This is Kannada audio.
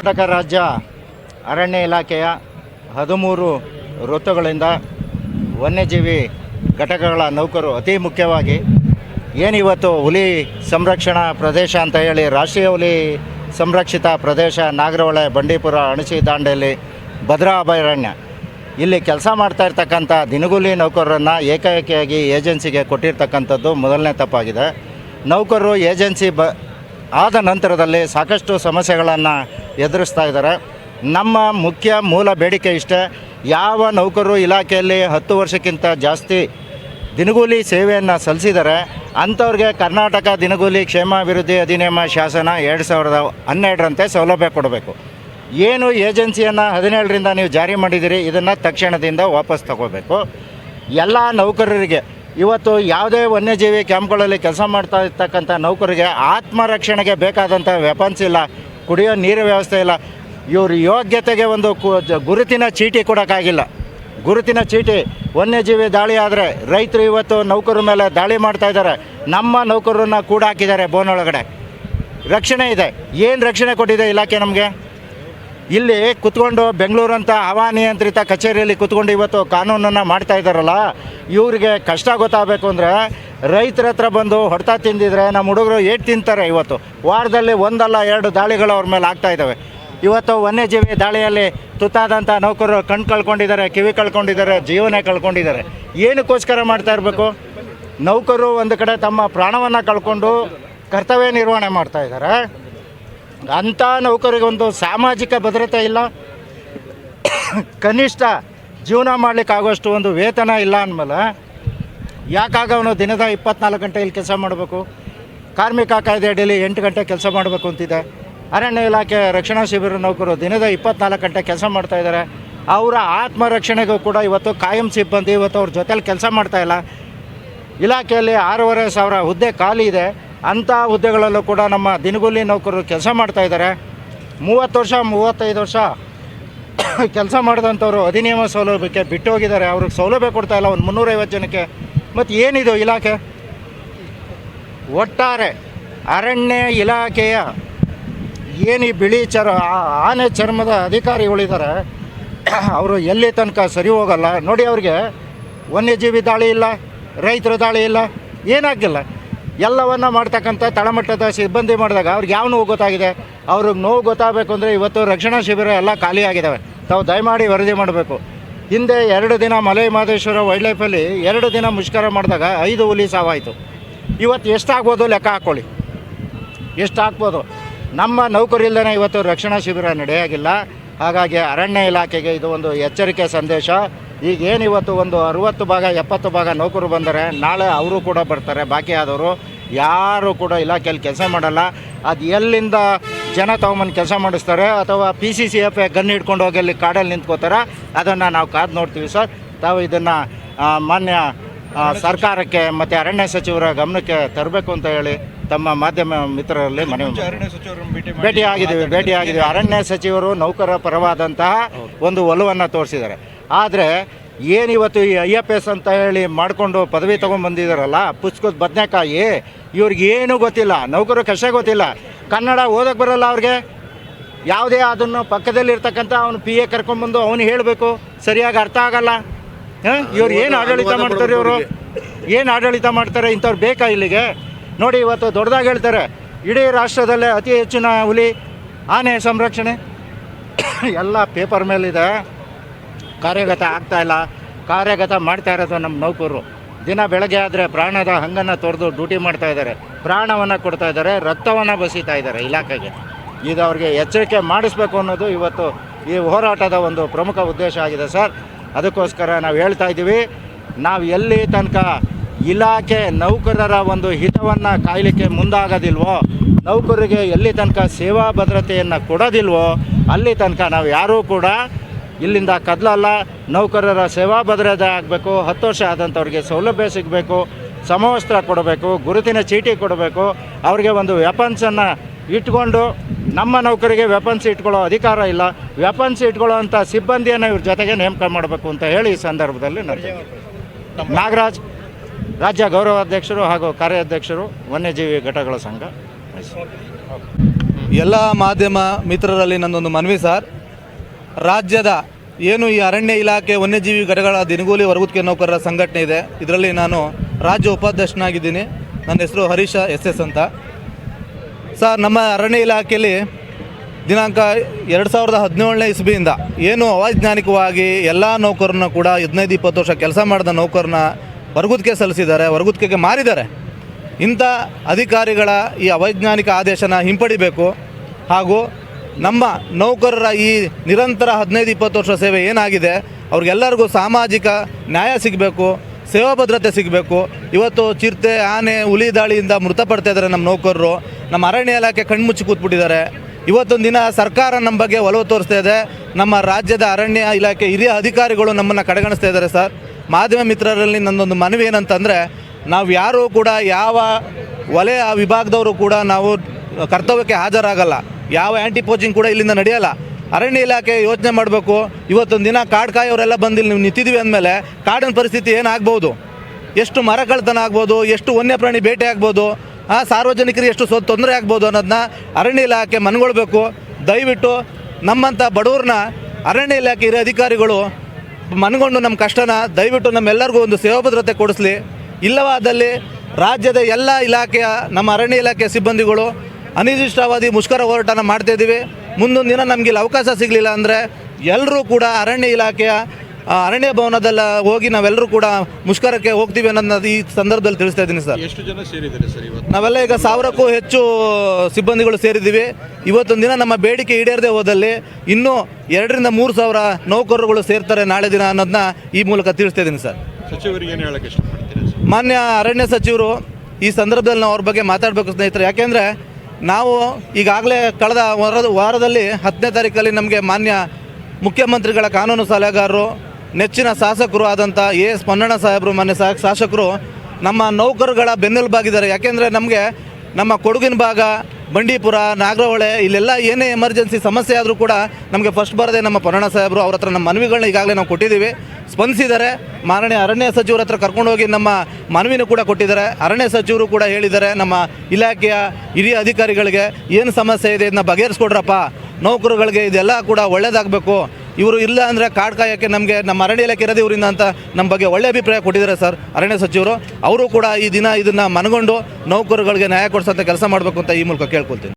ಕರ್ನಾಟಕ ರಾಜ್ಯ ಅರಣ್ಯ ಇಲಾಖೆಯ ಹದಿಮೂರು ಋತುಗಳಿಂದ ವನ್ಯಜೀವಿ ಘಟಕಗಳ ನೌಕರು ಅತಿ ಮುಖ್ಯವಾಗಿ ಏನಿವತ್ತು ಹುಲಿ ಸಂರಕ್ಷಣಾ ಪ್ರದೇಶ ಅಂತ ಹೇಳಿ ರಾಷ್ಟ್ರೀಯ ಹುಲಿ ಸಂರಕ್ಷಿತ ಪ್ರದೇಶ ನಾಗರಹೊಳೆ, ಬಂಡೀಪುರ, ಅಣಸಿ ದಾಂಡೇಲಿ, ಭದ್ರಾ ಅಭಯಾರಣ್ಯ. ಇಲ್ಲಿ ಕೆಲಸ ಮಾಡ್ತಾ ಇರ್ತಕ್ಕಂಥ ದಿನಗೂಲಿ ನೌಕರರನ್ನು ಏಕಾಏಕಿಯಾಗಿ ಏಜೆನ್ಸಿಗೆ ಕೊಟ್ಟಿರ್ತಕ್ಕಂಥದ್ದು ಮೊದಲನೇ ತಪ್ಪಾಗಿದೆ. ನೌಕರರು ಏಜೆನ್ಸಿ ಬ ಆದ ನಂತರದಲ್ಲಿ ಸಾಕಷ್ಟು ಸಮಸ್ಯೆಗಳನ್ನು ಎದುರಿಸ್ತಾ ಇದ್ದಾರೆ. ನಮ್ಮ ಮುಖ್ಯ ಮೂಲ ಬೇಡಿಕೆ ಇಷ್ಟೇ, ಯಾವ ನೌಕರರು ಇಲಾಖೆಯಲ್ಲಿ ಹತ್ತು ವರ್ಷಕ್ಕಿಂತ ಜಾಸ್ತಿ ದಿನಗೂಲಿ ಸೇವೆಯನ್ನು ಸಲ್ಲಿಸಿದರೆ ಅಂಥವ್ರಿಗೆ ಕರ್ನಾಟಕ ದಿನಗೂಲಿ ಕ್ಷೇಮಾಭಿವೃದ್ಧಿ ಅಧಿನಿಯಮ ಶಾಸನ ಎರಡು ಸಾವಿರದ ಹನ್ನೆರಡರಂತೆ ಸೌಲಭ್ಯ ಕೊಡಬೇಕು. ಏನು ಏಜೆನ್ಸಿಯನ್ನು ಹದಿನೇಳರಿಂದ ನೀವು ಜಾರಿ ಮಾಡಿದ್ದೀರಿ, ಇದನ್ನು ತಕ್ಷಣದಿಂದ ವಾಪಸ್ ತಗೋಬೇಕು. ಎಲ್ಲ ನೌಕರರಿಗೆ ಇವತ್ತು ಯಾವುದೇ ವನ್ಯಜೀವಿ ಕ್ಯಾಂಪ್ಗಳಲ್ಲಿ ಕೆಲಸ ಮಾಡ್ತಾ ಇರ್ತಕ್ಕಂಥ ನೌಕರಿಗೆ ಆತ್ಮರಕ್ಷಣೆಗೆ ಬೇಕಾದಂಥ ವೆಪನ್ಸ್ ಇಲ್ಲ, ಕುಡಿಯೋ ನೀರು ವ್ಯವಸ್ಥೆ ಇಲ್ಲ. ಇವ್ರ ಯೋಗ್ಯತೆಗೆ ಒಂದು ಗುರುತಿನ ಚೀಟಿ ಕೊಡೋಕ್ಕಾಗಿಲ್ಲ. ಗುರುತಿನ ಚೀಟಿ, ವನ್ಯಜೀವಿ ದಾಳಿ ಆದರೆ ರೈತರು ಇವತ್ತು ನೌಕರ ಮೇಲೆ ದಾಳಿ ಮಾಡ್ತಾ ಇದ್ದಾರೆ. ನಮ್ಮ ನೌಕರರನ್ನ ಕೂಡ ಹಾಕಿದ್ದಾರೆ ಬೋನೊಳಗಡೆ ರಕ್ಷಣೆ ಇದೆ. ಏನು ರಕ್ಷಣೆ ಕೊಟ್ಟಿದೆ ಇಲಾಖೆ ನಮಗೆ? ಇಲ್ಲಿ ಕುತ್ಕೊಂಡು ಬೆಂಗಳೂರಂಥ ಹವಾನಿಯಂತ್ರಿತ ಕಚೇರಿಯಲ್ಲಿ ಕುತ್ಕೊಂಡು ಇವತ್ತು ಕಾನೂನನ್ನು ಮಾಡ್ತಾ ಇದ್ದಾರಲ್ಲ, ಇವರಿಗೆ ಕಷ್ಟ ಗೊತ್ತಾಗಬೇಕು ಅಂದರೆ ರೈತರ ಹತ್ರ ಬಂದು ಹೊಡೆತ ತಿಂದಿದ್ರೆ ನಮ್ಮ ಹುಡುಗರು ಏಟ್ ತಿಂತಾರೆ ಇವತ್ತು. ವಾರದಲ್ಲಿ ಒಂದಲ್ಲ ಎರಡು ದಾಳಿಗಳು ಅವ್ರ ಮೇಲೆ ಆಗ್ತಾ ಇದ್ದಾವೆ. ಇವತ್ತು ವನ್ಯಜೀವಿ ದಾಳಿಯಲ್ಲಿ ತುತ್ತಾದಂಥ ನೌಕರರು ಕಣ್ ಕಳ್ಕೊಂಡಿದ್ದಾರೆ, ಕಿವಿ ಕಳ್ಕೊಂಡಿದ್ದಾರೆ, ಜೀವನ ಕಳ್ಕೊಂಡಿದ್ದಾರೆ. ಏನಕ್ಕೋಸ್ಕರ ಮಾಡ್ತಾ ಇರಬೇಕು? ನೌಕರರು ಒಂದು ಕಡೆ ತಮ್ಮ ಪ್ರಾಣವನ್ನು ಕಳ್ಕೊಂಡು ಕರ್ತವ್ಯ ನಿರ್ವಹಣೆ ಮಾಡ್ತಾ ಇದ್ದಾರೆ. ಅಂಥ ನೌಕರಿಗೆ ಒಂದು ಸಾಮಾಜಿಕ ಭದ್ರತೆ ಇಲ್ಲ. ಕನಿಷ್ಠ ಜೀವನ ಮಾಡಲಿಕ್ಕಾಗೋಷ್ಟು ಒಂದು ವೇತನ ಇಲ್ಲ ಅಂದಮೇಲೆ ಯಾಕಾಗ ಅವನು ದಿನದ ಇಪ್ಪತ್ನಾಲ್ಕು ಗಂಟೆ ಇಲ್ಲಿ ಕೆಲಸ ಮಾಡಬೇಕು? ಕಾರ್ಮಿಕ ಕಾಯ್ದೆ ಅಡಿಯಲ್ಲಿ ಎಂಟು ಗಂಟೆ ಕೆಲಸ ಮಾಡಬೇಕು ಅಂತಿದೆ. ಅರಣ್ಯ ಇಲಾಖೆ ರಕ್ಷಣಾ ಶಿಬಿರ ನೌಕರು ದಿನದ ಇಪ್ಪತ್ನಾಲ್ಕು ಗಂಟೆ ಕೆಲಸ ಮಾಡ್ತಾ ಇದ್ದಾರೆ. ಅವರ ಆತ್ಮರಕ್ಷಣೆಗೂ ಕೂಡ ಇವತ್ತು ಕಾಯಂ ಸಿಬ್ಬಂದಿ ಇವತ್ತು ಅವ್ರ ಜೊತೆಲಿ ಕೆಲಸ ಮಾಡ್ತಾ ಇಲ್ಲ. ಇಲಾಖೆಯಲ್ಲಿ ಆರೂವರೆ ಸಾವಿರ ಹುದ್ದೆ ಖಾಲಿ ಇದೆ. ಅಂಥ ಹುದ್ದೆಗಳಲ್ಲೂ ಕೂಡ ನಮ್ಮ ದಿನಗೂಲಿ ನೌಕರರು ಕೆಲಸ ಮಾಡ್ತಾ ಇದ್ದಾರೆ. ಮೂವತ್ತು ವರ್ಷ, ಮೂವತ್ತೈದು ವರ್ಷ ಕೆಲಸ ಮಾಡಿದಂಥವ್ರು ಅಧಿನಿಯಮ ಸೌಲಭ್ಯಕ್ಕೆ ಬಿಟ್ಟು ಹೋಗಿದ್ದಾರೆ ಅವ್ರಿಗೆ ಸೌಲಭ್ಯ ಕೊಡ್ತಾ ಇಲ್ಲ, ಒಂದು ಮುನ್ನೂರೈವತ್ತು ಜನಕ್ಕೆ. ಮತ್ತು ಏನಿದು ಇಲಾಖೆ? ಒಟ್ಟಾರೆ ಅರಣ್ಯ ಇಲಾಖೆಯ ಏನು ಈ ಬಿಳಿ ಚರ ಆನೆ ಚರ್ಮದ ಅಧಿಕಾರಿಗಳಿದ್ದಾರೆ ಅವರು ಎಲ್ಲಿ ತನಕ ಸರಿ ಹೋಗಲ್ಲ. ನೋಡಿ ಅವ್ರಿಗೆ ವನ್ಯಜೀವಿ ದಾಳಿ ಇಲ್ಲ, ರೈತರ ದಾಳಿ ಇಲ್ಲ ಏನಾಗಿಲ್ಲ ಎಲ್ಲವನ್ನ ಮಾಡ್ತಕ್ಕಂಥ ತಳಮಟ್ಟದ ಸಿಬ್ಬಂದಿ ಮಾಡಿದಾಗ ಅವ್ರಿಗೆ ಯಾವ ನೋವು ಗೊತ್ತಾಗಿದೆ? ಅವ್ರಿಗೆ ನೋವು ಗೊತ್ತಾಗಬೇಕು ಅಂದರೆ ಇವತ್ತು ರಕ್ಷಣಾ ಶಿಬಿರ ಎಲ್ಲ ಖಾಲಿಯಾಗಿದ್ದಾವೆ ತಾವು ದಯಮಾಡಿ ವರದಿ ಮಾಡಬೇಕು. ಹಿಂದೆ ಎರಡು ದಿನ ಮಲೈ ಮಹದೇಶ್ವರ ವೈಲ್ಡ್ ಲೈಫಲ್ಲಿ ಎರಡು ದಿನ ಮುಷ್ಕರ ಮಾಡಿದಾಗ ಐದು ಹುಲಿ ಸಾವಾಯಿತು. ಇವತ್ತು ಎಷ್ಟಾಗ್ಬೋದು ಲೆಕ್ಕ ಹಾಕ್ಕೊಳ್ಳಿ ಎಷ್ಟು ಹಾಕ್ಬೋದು ನಮ್ಮ ನೌಕರಿಲ್ದೇ ಇವತ್ತು ರಕ್ಷಣಾ ಶಿಬಿರ ನಡೆಯಾಗಿಲ್ಲ. ಹಾಗಾಗಿ ಅರಣ್ಯ ಇಲಾಖೆಗೆ ಇದು ಒಂದು ಎಚ್ಚರಿಕೆ ಸಂದೇಶ. ಈಗ ಏನು ಇವತ್ತು ಒಂದು ಅರುವತ್ತು ಭಾಗ ಎಪ್ಪತ್ತು ಭಾಗ ನೌಕರು ಬಂದರೆ ನಾಳೆ ಅವರು ಕೂಡ ಬರ್ತಾರೆ ಬಾಕಿ ಆದವರು ಯಾರು ಕೂಡ ಇಲಾಖೆಯಲ್ಲಿ ಕೆಲಸ ಮಾಡಲ್ಲ. ಅದು ಎಲ್ಲಿಂದ ಜನ ತಗೊಂಬಂದು ಕೆಲಸ ಮಾಡಿಸ್ತಾರೆ ಅಥವಾ P C C F gun ಹಿಡ್ಕೊಂಡು ಹೋಗಿ ಅಲ್ಲಿ ಕಾಡಲ್ಲಿ ನಿಂತ್ಕೋತಾರೆ ಅದನ್ನು ನಾವು ಕಾದು ನೋಡ್ತೀವಿ ಸರ್. ತಾವು ಇದನ್ನು ಮಾನ್ಯ ಸರ್ಕಾರಕ್ಕೆ ಮತ್ತು ಅರಣ್ಯ ಸಚಿವರ ಗಮನಕ್ಕೆ ತರಬೇಕು ಅಂತ ಹೇಳಿ ತಮ್ಮ ಮಾಧ್ಯಮ ಮಿತ್ರರಲ್ಲಿ ಮನವಿ ಅರಣ್ಯ ಸಚಿವರನ್ನು ಭೇಟಿ ಮಾಡಿ ಭೇಟಿ ಆಗಿದ್ದೀವಿ ಭೇಟಿ ಆಗಿದ್ದೀವಿ ಅರಣ್ಯ ಸಚಿವರು ನೌಕರ ಪರವಾದಂತಹ ಒಂದು ಒಲವನ್ನು ತೋರಿಸಿದ್ದಾರೆ. ಆದರೆ ಏನಿವತ್ತು ಈ ಐ ಎಫ್ ಎಸ್ ಅಂತ ಹೇಳಿ ಮಾಡಿಕೊಂಡು ಪದವಿ ತೊಗೊಂಡ್ಬಂದಿದ್ದಾರಲ್ಲ ಪುಸ್ತಕದ ಬದನೆಕಾಯಿ, ಇವ್ರಿಗೆ ಏನೂ ಗೊತ್ತಿಲ್ಲ, ನೌಕರು ಕಷ್ಟ ಗೊತ್ತಿಲ್ಲ. ಕನ್ನಡ ಓದಕ್ಕೆ ಬರಲ್ಲ ಅವ್ರಿಗೆ. ಯಾವುದೇ ಅದನ್ನು ಪಕ್ಕದಲ್ಲಿರ್ತಕ್ಕಂಥ ಅವನು ಪಿ ಎ ಕರ್ಕೊಂಬಂದು ಅವನು ಹೇಳಬೇಕು, ಸರಿಯಾಗಿ ಅರ್ಥ ಆಗಲ್ಲ. ಹಾಂ, ಇವ್ರು ಏನು ಆಡಳಿತ ಮಾಡ್ತಾರೆ ಇವರು? ಏನು ಆಡಳಿತ ಮಾಡ್ತಾರೆ ಇಂಥವ್ರು ಬೇಕಾ ಇಲ್ಲಿಗೆ? ನೋಡಿ, ಇವತ್ತು ದೊಡ್ಡದಾಗಿ ಹೇಳ್ತಾರೆ, ಇಡೀ ರಾಷ್ಟ್ರದಲ್ಲೇ ಅತಿ ಹೆಚ್ಚಿನ ಹುಲಿ, ಆನೆ ಸಂರಕ್ಷಣೆ. ಎಲ್ಲ ಪೇಪರ್ ಮೇಲಿದೆ. ಕಾರ್ಯಗತ ಆಗ್ತಾ ಇಲ್ಲ. ಕಾರ್ಯಗತ ಮಾಡ್ತಾ ಇರೋದು ನಮ್ಮ ನೌಕರರು. ದಿನ ಬೆಳಗ್ಗೆ ಆದರೆ ಪ್ರಾಣದ ಹಂಗನ್ನು ತೊರೆದು ಡ್ಯೂಟಿ ಮಾಡ್ತಾ ಇದ್ದಾರೆ. ಪ್ರಾಣವನ್ನು ಕೊಡ್ತಾ ಇದ್ದಾರೆ, ರಕ್ತವನ್ನು ಬಸಿತಾ ಇದ್ದಾರೆ ಇಲಾಖೆಗೆ. ಇದು ಅವ್ರಿಗೆ ಎಚ್ಚರಿಕೆ ಮಾಡಿಸ್ಬೇಕು ಅನ್ನೋದು ಇವತ್ತು ಈ ಹೋರಾಟದ ಒಂದು ಪ್ರಮುಖ ಉದ್ದೇಶ ಆಗಿದೆ ಸರ್. ಅದಕ್ಕೋಸ್ಕರ ನಾವು ಹೇಳ್ತಾ ಇದ್ದೀವಿ, ನಾವು ಎಲ್ಲಿ ತನಕ ಇಲಾಖೆ ನೌಕರರ ಒಂದು ಹಿತವನ್ನು ಕಾಯಲಿಕ್ಕೆ ಮುಂದಾಗೋದಿಲ್ವೋ, ನೌಕರರಿಗೆ ಎಲ್ಲಿ ತನಕ ಸೇವಾ ಭದ್ರತೆಯನ್ನು ಕೊಡೋದಿಲ್ವೋ, ಅಲ್ಲಿ ತನಕ ನಾವು ಯಾರೂ ಕೂಡ ಇಲ್ಲಿಂದ ಕದಲಲ್ಲ, ನೌಕರರ ಸೇವಾ ಭದ್ರತೆ ಆಗಬೇಕು, ಹತ್ತು ವರ್ಷ ಆದಂಥವ್ರಿಗೆ ಸೌಲಭ್ಯ ಸಿಗಬೇಕು, ಸಮವಸ್ತ್ರ ಕೊಡಬೇಕು, ಗುರುತಿನ ಚೀಟಿ ಕೊಡಬೇಕು, ಅವ್ರಿಗೆ ಒಂದು ವೆಪನ್ಸನ್ನು ಇಟ್ಕೊಂಡು ನಮ್ಮ ನೌಕರಿಗೆ ವೆಪನ್ಸ್ ಇಟ್ಕೊಳ್ಳೋ ಅಧಿಕಾರ ಇಲ್ಲ. ವೆಪನ್ಸ್ ಇಟ್ಕೊಳ್ಳೋ ಅಂಥ ಸಿಬ್ಬಂದಿಯನ್ನು ಇವ್ರ ಜೊತೆಗೆ ನೇಮಕ ಮಾಡಬೇಕು ಅಂತ ಹೇಳಿ ಈ ಸಂದರ್ಭದಲ್ಲಿ ನಾಗರಾಜ್, ರಾಜ್ಯ ಗೌರವಾಧ್ಯಕ್ಷರು ಹಾಗೂ ಕಾರ್ಯಾಧ್ಯಕ್ಷರು, ವನ್ಯಜೀವಿ ಘಟಕಗಳ ಸಂಘ. ಎಲ್ಲ ಮಾಧ್ಯಮ ಮಿತ್ರರಲ್ಲಿ ನನ್ನೊಂದು ಮನವಿ ಸರ್. ರಾಜ್ಯದ ಏನು ಈ ಅರಣ್ಯ ಇಲಾಖೆ ವನ್ಯಜೀವಿ ಘಟಕಗಳ ದಿನಗೂಲಿ ವರ್ಗುತ್ಕೆ ನೌಕರರ ಸಂಘಟನೆ ಇದೆ. ಇದರಲ್ಲಿ ನಾನು ರಾಜ್ಯ ಉಪಾಧ್ಯಕ್ಷನಾಗಿದ್ದೀನಿ. ನನ್ನ ಹೆಸರು ಹರೀಶ ಎಸ್ ಎಸ್ ಅಂತ. ಸರ್, ನಮ್ಮ ಅರಣ್ಯ ಇಲಾಖೆಯಲ್ಲಿ ದಿನಾಂಕ ಎರಡು ಸಾವಿರದ ಹದಿನೇಳನೇ ಇಸ್ಬಿಯಿಂದ ಏನು ಅವೈಜ್ಞಾನಿಕವಾಗಿ ಎಲ್ಲ ನೌಕರನ್ನ ಕೂಡ ಹದಿನೈದು, ಇಪ್ಪತ್ತು ವರ್ಷ ಕೆಲಸ ಮಾಡಿದ ನೌಕರನ್ನ ವರ್ಗುತ್ಕೆ ಸಲ್ಲಿಸಿದ್ದಾರೆ ವರ್ಗುತ್ಕೆಗೆ ಮಾರಿದ್ದಾರೆ. ಇಂಥ ಅಧಿಕಾರಿಗಳ ಈ ಅವೈಜ್ಞಾನಿಕ ಆದೇಶನ ಹಿಂಪಡಿಬೇಕು. ಹಾಗೂ ನಮ್ಮ ನೌಕರರ ಈ ನಿರಂತರ ಹದಿನೈದು, ಇಪ್ಪತ್ತು ವರ್ಷ ಸೇವೆ ಏನಾಗಿದೆ? ಅವ್ರಿಗೆಲ್ಲರಿಗೂ ಸಾಮಾಜಿಕ ನ್ಯಾಯ ಸಿಗಬೇಕು, ಸೇವಾ ಭದ್ರತೆ ಸಿಗಬೇಕು. ಇವತ್ತು ಚಿರತೆ, ಆನೆ, ಹುಲಿ ದಾಳಿಯಿಂದ ಮೃತಪಡ್ತಾ ಇದ್ದಾರೆ ನಮ್ಮ ನೌಕರರು. ನಮ್ಮ ಅರಣ್ಯ ಇಲಾಖೆ ಕಣ್ಮುಚ್ಚಿ ಕೂತ್ಬಿಟ್ಟಿದ್ದಾರೆ. ಇವತ್ತೊಂದು ದಿನ ಸರ್ಕಾರ ನಮ್ಮ ಬಗ್ಗೆ ಒಲವು ತೋರಿಸ್ತಾ ಇದೆ. ನಮ್ಮ ರಾಜ್ಯದ ಅರಣ್ಯ ಇಲಾಖೆ ಹಿರಿಯ ಅಧಿಕಾರಿಗಳು ನಮ್ಮನ್ನು ಕಡೆಗಣಿಸ್ತಾ ಇದ್ದಾರೆ ಸರ್. ಮಾಧ್ಯಮ ಮಿತ್ರರಲ್ಲಿ ನನ್ನೊಂದು ಮನವಿ ಏನಂತಂದರೆ, ನಾವು ಯಾರೂ ಕೂಡ ಯಾವ ವಲಯ ವಿಭಾಗದವರು ಕೂಡ ನಾವು ಕರ್ತವ್ಯಕ್ಕೆ ಹಾಜರಾಗಲ್ಲ. ಯಾವ ಆ್ಯಂಟಿ ಪೋಚಿಂಗ್ ಕೂಡ ಇಲ್ಲಿಂದ ನಡೆಯಲ್ಲ. ಅರಣ್ಯ ಇಲಾಖೆ ಯೋಚನೆ ಮಾಡಬೇಕು. ಇವತ್ತೊಂದು ದಿನ ಕಾಡು ಕಾಯೋರೆಲ್ಲ ಬಂದಿಲ್ಲ ನೀವು ನಿಂತಿದ್ದೀವಿ ಅಂದಮೇಲೆ ಕಾಡಿನ ಪರಿಸ್ಥಿತಿ ಏನಾಗ್ಬೋದು? ಎಷ್ಟು ಮರ ಕಳ್ತನ ಆಗ್ಬೋದು? ಎಷ್ಟು ವನ್ಯಪ್ರಾಣಿ ಬೇಟೆ ಆಗ್ಬೋದು? ಆ, ಸಾರ್ವಜನಿಕರಿಗೆ ಎಷ್ಟು ಸೊ, ತೊಂದರೆ ಆಗ್ಬೋದು ಅನ್ನೋದನ್ನ ಅರಣ್ಯ ಇಲಾಖೆ ಮನಗೊಳ್ಬೇಕು. ದಯವಿಟ್ಟು ನಮ್ಮಂಥ ಬಡವ್ರನ್ನ ಅರಣ್ಯ ಇಲಾಖೆ ಇರೋ ಅಧಿಕಾರಿಗಳು ಮನಗೊಂಡು ನಮ್ಮ ಕಷ್ಟನ ದಯವಿಟ್ಟು ನಮ್ಮೆಲ್ಲರಿಗೂ ಒಂದು ಸೇವಾ ಭದ್ರತೆ ಕೊಡಿಸ್ಲಿ. ಇಲ್ಲವಾದಲ್ಲಿ ರಾಜ್ಯದ ಎಲ್ಲ ಇಲಾಖೆಯ, ನಮ್ಮ ಅರಣ್ಯ ಇಲಾಖೆಯ ಸಿಬ್ಬಂದಿಗಳು ಅನಿರ್ದಿಷ್ಟಾವಧಿ ಮುಷ್ಕರ ಹೋರಾಟನ ಮಾಡ್ತಾ ಇದ್ದೀವಿ. ಮುಂದೊಂದು ದಿನ ನಮಗೆ ಇಲ್ಲಿ ಅವಕಾಶ ಸಿಗಲಿಲ್ಲ ಅಂದರೆ ಎಲ್ಲರೂ ಕೂಡ ಅರಣ್ಯ ಇಲಾಖೆಯ ಅರಣ್ಯ ಭವನದಲ್ಲ ಹೋಗಿ ನಾವೆಲ್ಲರೂ ಕೂಡ ಮುಷ್ಕರಕ್ಕೆ ಹೋಗ್ತೀವಿ ಅನ್ನೋದನ್ನ ಈ ಸಂದರ್ಭದಲ್ಲಿ ತಿಳಿಸ್ತಾ ಇದ್ದೀನಿ ಸರ್. ಎಷ್ಟು ಜನ ಸೇರಿದ್ದಾರೆ ಸರ್ ಇವತ್ತು? ನಾವೆಲ್ಲ ಈಗ ಸಾವಿರಕ್ಕೂ ಹೆಚ್ಚು ಸಿಬ್ಬಂದಿಗಳು ಸೇರಿದ್ದೀವಿ. ಇವತ್ತೊಂದು ದಿನ ನಮ್ಮ ಬೇಡಿಕೆ ಈಡೇರದೇ ಹೋದಲ್ಲಿ ಇನ್ನೂ ಎರಡರಿಂದ ಮೂರು ಸಾವಿರ ನೌಕರರುಗಳು ಸೇರ್ತಾರೆ ನಾಳೆ ದಿನ ಅನ್ನೋದನ್ನ ಈ ಮೂಲಕ ತಿಳಿಸ್ತಾ ಇದ್ದೀನಿ ಸರ್. ಸಚಿವರಿಗೆ ಏನು ಹೇಳಕ್ಕೆ ಇಷ್ಟಪಡ್ತೀರಾ ಮಾನ್ಯ ಅರಣ್ಯ ಸಚಿವರು ಈ ಸಂದರ್ಭದಲ್ಲಿ ನಾವು ಅವ್ರ ಬಗ್ಗೆ ಮಾತಾಡಬೇಕು ಸ್ನೇಹಿತರೆ. ಯಾಕೆಂದರೆ ನಾವು ಈಗಾಗಲೇ ಕಳೆದ ವಾರದ ವಾರದಲ್ಲಿ ಹತ್ತನೇ ತಾರೀಕಲ್ಲಿ ನಮಗೆ ಮಾನ್ಯ ಮುಖ್ಯಮಂತ್ರಿಗಳ ಕಾನೂನು ಸಲಹೆಗಾರರು, ನೆಚ್ಚಿನ ಶಾಸಕರು ಆದಂಥ ಎ ಎಸ್ ಪೊನ್ನಣ್ಣ ಸಾಹೇಬರು, ಮಾನ್ಯ ಶಾಸಕರು ನಮ್ಮ ನೌಕರುಗಳ ಬೆನ್ನೆಲುಬಾಗಿದ್ದಾರೆ. ಯಾಕೆಂದರೆ ನಮಗೆ ನಮ್ಮ ಕೊಡಗಿನ ಭಾಗ ಬಂಡೀಪುರ, ನಾಗರಹೊಳೆ, ಇಲ್ಲೆಲ್ಲ ಏನೇ ಎಮರ್ಜೆನ್ಸಿ ಸಮಸ್ಯೆ ಆದರೂ ಕೂಡ ನಮಗೆ ಫಸ್ಟ್ ಬರದೆ ನಮ್ಮ ಪೊನ್ನಣ್ಣ ಸಾಹೇಬರು, ಅವ್ರ ಹತ್ರ ನಮ್ಮ ಮನವಿಗಳನ್ನ ಈಗಾಗಲೇ ನಾವು ಕೊಟ್ಟಿದ್ದೀವಿ. ಸ್ಪಂದಿಸಿದ್ದಾರೆ. ಮಾನನೀಯ ಅರಣ್ಯ ಸಚಿವರ ಹತ್ರ ಕರ್ಕೊಂಡು ಹೋಗಿ ನಮ್ಮ ಮನವಿನೂ ಕೂಡ ಕೊಟ್ಟಿದ್ದಾರೆ. ಅರಣ್ಯ ಸಚಿವರು ಕೂಡ ಹೇಳಿದ್ದಾರೆ ನಮ್ಮ ಇಲಾಖೆಯ ಹಿರಿಯ ಅಧಿಕಾರಿಗಳಿಗೆ, ಏನು ಸಮಸ್ಯೆ ಇದೆ ಇದನ್ನ ಬಗೆಹರಿಸ್ಕೊಡ್ರಪ್ಪ. ನೌಕರುಗಳಿಗೆ ಇದೆಲ್ಲ ಕೂಡ ಒಳ್ಳೇದಾಗಬೇಕು. ಇವರು ಇಲ್ಲ ಅಂದರೆ ಕಾಡು ಕಾಯೋಕ್ಕೆ ನಮಗೆ ನಮ್ಮ ಅರಣ್ಯ ಇಲಾಖೆ ಇರೋದು ಇವರಿಂದ ಅಂತ ನಮ್ಮ ಬಗ್ಗೆ ಒಳ್ಳೆ ಅಭಿಪ್ರಾಯ ಕೊಟ್ಟಿದ್ದಾರೆ ಸರ್. ಅರಣ್ಯ ಸಚಿವರು, ಅವರು ಕೂಡ ಈ ದಿನ ಇದನ್ನು ಮನಗೊಂಡು ನೌಕರುಗಳಿಗೆ ನ್ಯಾಯ ಕೊಡಿಸೋಂಥ ಕೆಲಸ ಮಾಡಬೇಕು ಅಂತ ಈ ಮೂಲಕ ಕೇಳ್ಕೊಳ್ತೀನಿ.